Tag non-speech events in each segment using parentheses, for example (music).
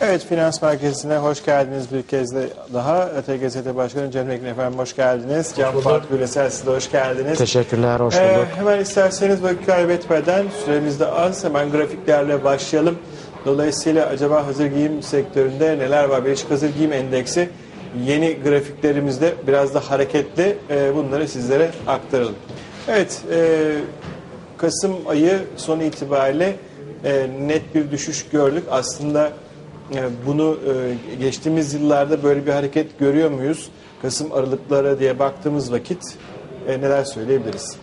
Evet, Finans Merkezi'ne hoş geldiniz bir kez de daha. TGST Başkanı Cem Ekin efendim hoş geldiniz. Can Fuat Güresel siz de hoş geldiniz. Teşekkürler, hoş Ee, bulduk. hemen isterseniz vakit kaybetmeden süremiz de az. Hemen grafiklerle başlayalım. Dolayısıyla acaba hazır giyim sektöründe neler var? Birleşik Hazır Giyim Endeksi yeni grafiklerimizde biraz da hareketli. Ee, bunları sizlere aktaralım. Evet, e, Kasım ayı son itibariyle e, net bir düşüş gördük. Aslında bunu e, geçtiğimiz yıllarda böyle bir hareket görüyor muyuz? Kasım aralıklara diye baktığımız vakit e, neler söyleyebiliriz?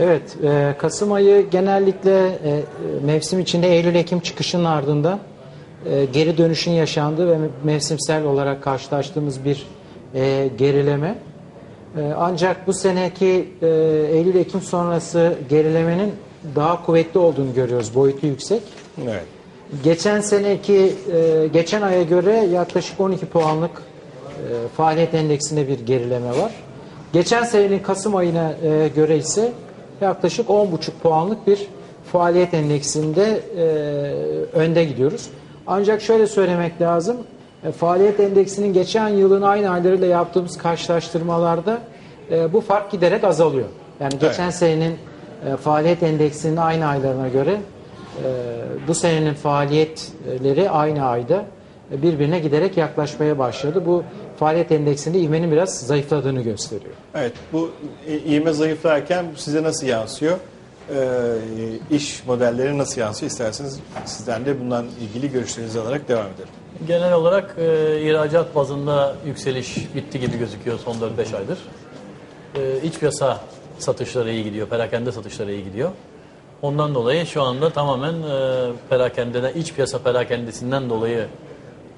Evet, e, Kasım ayı genellikle mevsim içinde Eylül-Ekim çıkışının ardından geri dönüşün yaşandığı ve mevsimsel olarak karşılaştığımız bir gerileme. Ancak bu seneki Eylül-Ekim sonrası gerilemenin daha kuvvetli olduğunu görüyoruz, boyutu yüksek. Evet. Geçen seneki, e, geçen aya göre yaklaşık 12 puanlık e, faaliyet endeksinde bir gerileme var. Geçen senenin Kasım ayına e, göre ise yaklaşık 10,5 puanlık bir faaliyet endeksinde e, önde gidiyoruz. Ancak şöyle söylemek lazım, e, faaliyet endeksinin geçen yılın aynı aylarıyla yaptığımız karşılaştırmalarda e, bu fark giderek azalıyor. Yani geçen senenin e, faaliyet endeksinin aynı aylarına göre bu senenin faaliyetleri aynı ayda birbirine giderek yaklaşmaya başladı. Bu faaliyet endeksinde ivmenin biraz zayıfladığını gösteriyor. Evet, bu i- iğme zayıflarken size nasıl yansıyor? Ee, iş modelleri nasıl yansıyor? İsterseniz sizden de bundan ilgili görüşlerinizi alarak devam edelim. Genel olarak e, ihracat bazında yükseliş bitti gibi gözüküyor son 4-5 aydır. E, iç piyasa satışları iyi gidiyor, perakende satışları iyi gidiyor. Ondan dolayı şu anda tamamen e, perakendeden, iç piyasa perakendesinden dolayı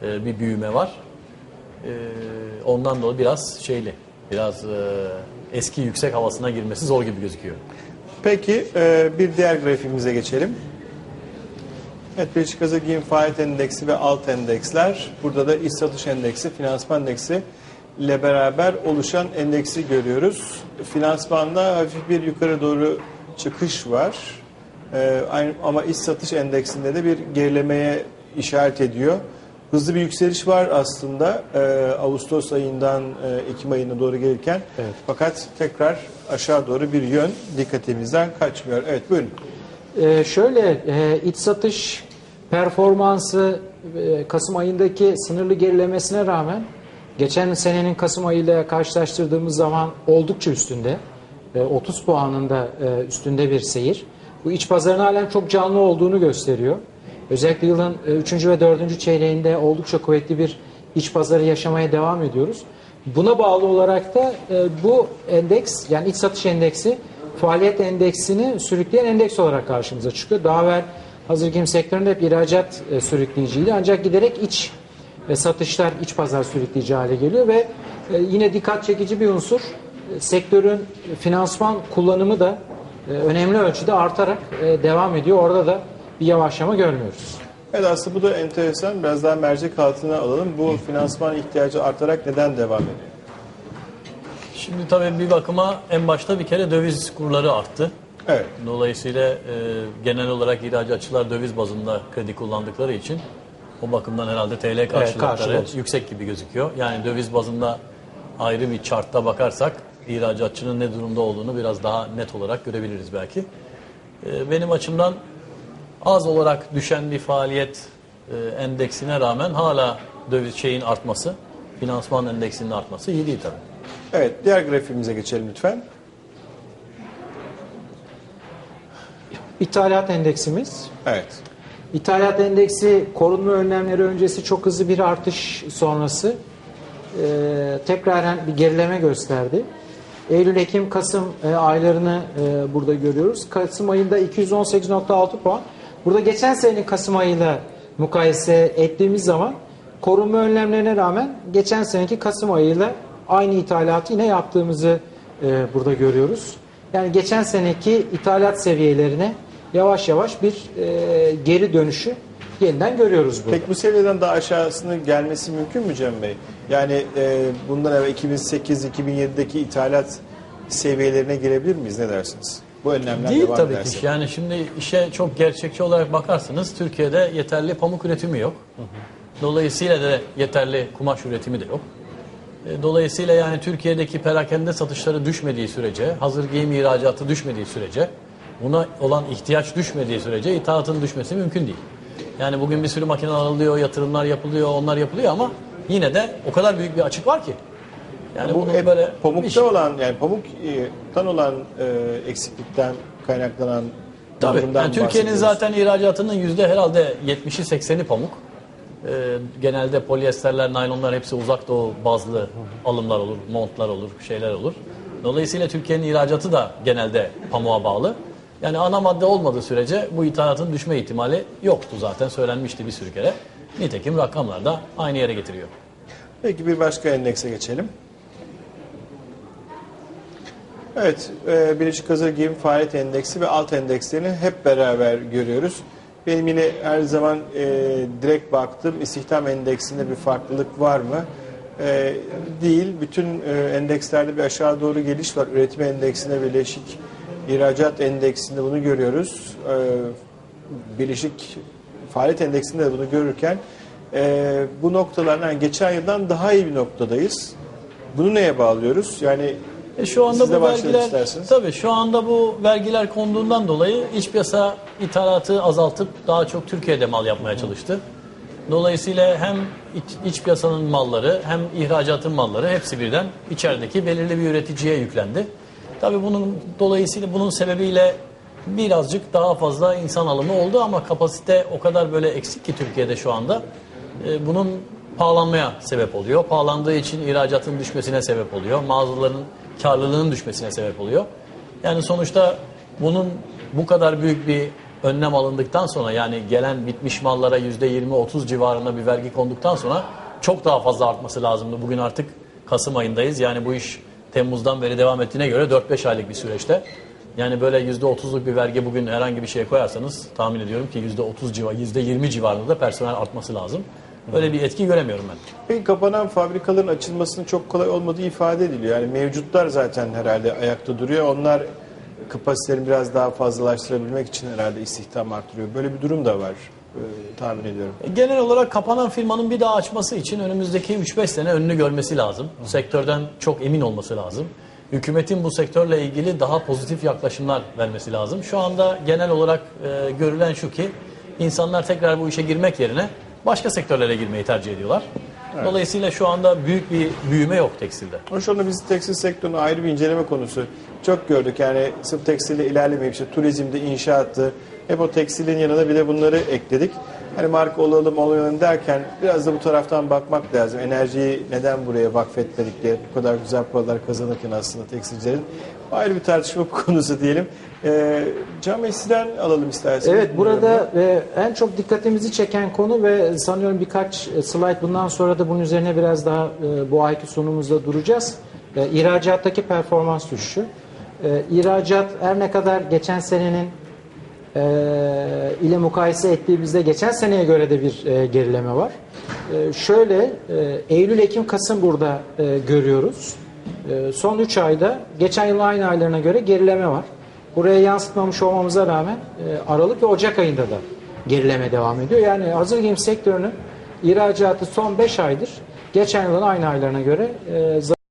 e, bir büyüme var. E, ondan dolayı biraz şeyli, biraz e, eski yüksek havasına girmesi zor gibi gözüküyor. Peki e, bir diğer grafiğimize geçelim. Evet, Birleşik Hazır Faaliyet Endeksi ve alt endeksler. Burada da iş satış endeksi, finansman endeksi ile beraber oluşan endeksi görüyoruz. Finansmanda hafif bir yukarı doğru çıkış var. Ee, aynı, ama iş satış endeksinde de bir gerilemeye işaret ediyor. Hızlı bir yükseliş var aslında e, Ağustos ayından e, Ekim ayına doğru gelirken. Evet. Fakat tekrar aşağı doğru bir yön dikkatimizden kaçmıyor. Evet buyurun. Ee, şöyle e, iç satış performansı e, Kasım ayındaki sınırlı gerilemesine rağmen geçen senenin Kasım ayıyla karşılaştırdığımız zaman oldukça üstünde. E, 30 puanında e, üstünde bir seyir. Bu iç pazarın halen çok canlı olduğunu gösteriyor. Özellikle yılın 3. ve 4. çeyreğinde oldukça kuvvetli bir iç pazarı yaşamaya devam ediyoruz. Buna bağlı olarak da e, bu endeks yani iç satış endeksi faaliyet endeksini sürükleyen endeks olarak karşımıza çıkıyor. Daha evvel hazır giyim sektöründe hep ihracat e, sürükleyiciydi ancak giderek iç satışlar iç pazar sürükleyici hale geliyor ve e, yine dikkat çekici bir unsur e, sektörün finansman kullanımı da e, önemli ölçüde artarak e, devam ediyor. Orada da bir yavaşlama görmüyoruz. Evet aslında bu da enteresan. Biraz daha mercek altına alalım. Bu finansman ihtiyacı artarak neden devam ediyor? Şimdi tabii bir bakıma en başta bir kere döviz kurları arttı. Evet. Dolayısıyla e, genel olarak ihracatçılar döviz bazında kredi kullandıkları için o bakımdan herhalde TL karşılıkları karşılığı. yüksek gibi gözüküyor. Yani döviz bazında ayrı bir chartta bakarsak ihracatçının ne durumda olduğunu biraz daha net olarak görebiliriz belki. E, benim açımdan az olarak düşen bir faaliyet e, endeksine rağmen hala döviz şeyin artması, finansman endeksinin artması iyi değil tabii. Evet diğer grafiğimize geçelim lütfen. İthalat endeksimiz. Evet. İthalat endeksi korunma önlemleri öncesi çok hızlı bir artış sonrası e, tekraren bir gerileme gösterdi. Eylül, Ekim, Kasım e, aylarını e, burada görüyoruz. Kasım ayında 218.6 puan. Burada geçen senenin Kasım ayıyla mukayese ettiğimiz zaman korunma önlemlerine rağmen geçen seneki Kasım ayıyla aynı ithalatı yine yaptığımızı e, burada görüyoruz. Yani geçen seneki ithalat seviyelerine yavaş yavaş bir e, geri dönüşü yeniden görüyoruz burada. Peki bu seviyeden daha aşağısına gelmesi mümkün mü Cem Bey? Yani e, bundan evvel 2008-2007'deki ithalat seviyelerine gelebilir miyiz? Ne dersiniz? Bu önlemler Değil devam tabii ederse. ki. Yani şimdi işe çok gerçekçi olarak bakarsanız Türkiye'de yeterli pamuk üretimi yok. Dolayısıyla da yeterli kumaş üretimi de yok. E, Dolayısıyla yani Türkiye'deki perakende satışları düşmediği sürece, hazır giyim ihracatı düşmediği sürece, buna olan ihtiyaç düşmediği sürece ithalatın düşmesi mümkün değil. Yani bugün bir sürü makine alınıyor, yatırımlar yapılıyor, onlar yapılıyor ama yine de o kadar büyük bir açık var ki. Yani Bu hep böyle pamukta şey- olan yani pamuktan olan e, eksiklikten kaynaklanan Tabii. Yani Türkiye'nin zaten ihracatının yüzde herhalde 70'i 80'i pamuk. Ee, genelde polyesterler, naylonlar hepsi uzak doğu bazlı alımlar olur, montlar olur, şeyler olur. Dolayısıyla Türkiye'nin ihracatı da genelde pamuğa bağlı. Yani ana madde olmadığı sürece bu ithalatın düşme ihtimali yoktu zaten söylenmişti bir sürü kere. Nitekim rakamlar da aynı yere getiriyor. Peki bir başka endekse geçelim. Evet, e, Birleşik Hazır Giyim Faaliyet Endeksi ve alt endekslerini hep beraber görüyoruz. Benim yine her zaman e, direkt baktığım istihdam endeksinde bir farklılık var mı? E, değil. Bütün e, endekslerde bir aşağı doğru geliş var. Üretim endeksinde birleşik ihracat endeksinde bunu görüyoruz. E, birleşik faaliyet endeksinde de bunu görürken e, bu noktalardan yani geçen yıldan daha iyi bir noktadayız. Bunu neye bağlıyoruz? Yani E şu anda Siz bu vergiler isterseniz. tabii şu anda bu vergiler konduğundan dolayı iç piyasa ithalatı azaltıp daha çok Türkiye'de mal yapmaya çalıştı. Dolayısıyla hem iç, iç piyasanın malları hem ihracatın malları hepsi birden içerideki belirli bir üreticiye yüklendi. Tabii bunun dolayısıyla bunun sebebiyle birazcık daha fazla insan alımı oldu ama kapasite o kadar böyle eksik ki Türkiye'de şu anda. E, bunun pahalanmaya sebep oluyor. Pahalandığı için ihracatın düşmesine sebep oluyor. Mağazaların karlılığının düşmesine sebep oluyor. Yani sonuçta bunun bu kadar büyük bir önlem alındıktan sonra yani gelen bitmiş mallara %20-30 civarında bir vergi konduktan sonra çok daha fazla artması lazımdı. Bugün artık Kasım ayındayız. Yani bu iş Temmuz'dan beri devam ettiğine göre 4-5 aylık bir süreçte. Yani böyle %30'luk bir vergi bugün herhangi bir şeye koyarsanız tahmin ediyorum ki %30 civar, %20 civarında da personel artması lazım. Öyle bir etki göremiyorum ben. Peki kapanan fabrikaların açılmasının çok kolay olmadığı ifade ediliyor. Yani mevcutlar zaten herhalde ayakta duruyor. Onlar kapasitelerini biraz daha fazlalaştırabilmek için herhalde istihdam artırıyor. Böyle bir durum da var tahmin ediyorum. Genel olarak kapanan firmanın bir daha açması için önümüzdeki 3-5 sene önünü görmesi lazım. Sektörden çok emin olması lazım. Hükümetin bu sektörle ilgili daha pozitif yaklaşımlar vermesi lazım. Şu anda genel olarak e, görülen şu ki insanlar tekrar bu işe girmek yerine başka sektörlere girmeyi tercih ediyorlar. Dolayısıyla şu anda büyük bir büyüme yok tekstilde. Şu anda biz tekstil sektörünün ayrı bir inceleme konusu. Çok gördük yani sırf tekstilde ilerlemeyip işte turizmde, inşaattı. Hep o tekstilin yanına bir de bunları ekledik. Hani marka olalım olalım derken biraz da bu taraftan bakmak lazım. Enerjiyi neden buraya vakfetmedik diye bu kadar güzel paralar kazanırken aslında tekstilcilerin. Ayrı bir tartışma (laughs) konusu diyelim. Ee, Can Bey sizden alalım isterseniz. Evet burada e, en çok dikkatimizi çeken konu ve sanıyorum birkaç e, slide bundan sonra da bunun üzerine biraz daha e, bu ayki sunumumuzda duracağız. E, ihracattaki performans düşüşü. E, ihracat her ne kadar geçen senenin e, ile mukayese ettiğimizde geçen seneye göre de bir e, gerileme var. E, şöyle e, Eylül, Ekim, Kasım burada e, görüyoruz. E, son 3 ayda geçen yıl aynı aylarına göre gerileme var. Buraya yansıtmamış olmamıza rağmen e, Aralık ve Ocak ayında da gerileme devam ediyor. Yani hazır giyim sektörünün ihracatı son 5 aydır geçen yılın aynı aylarına göre e,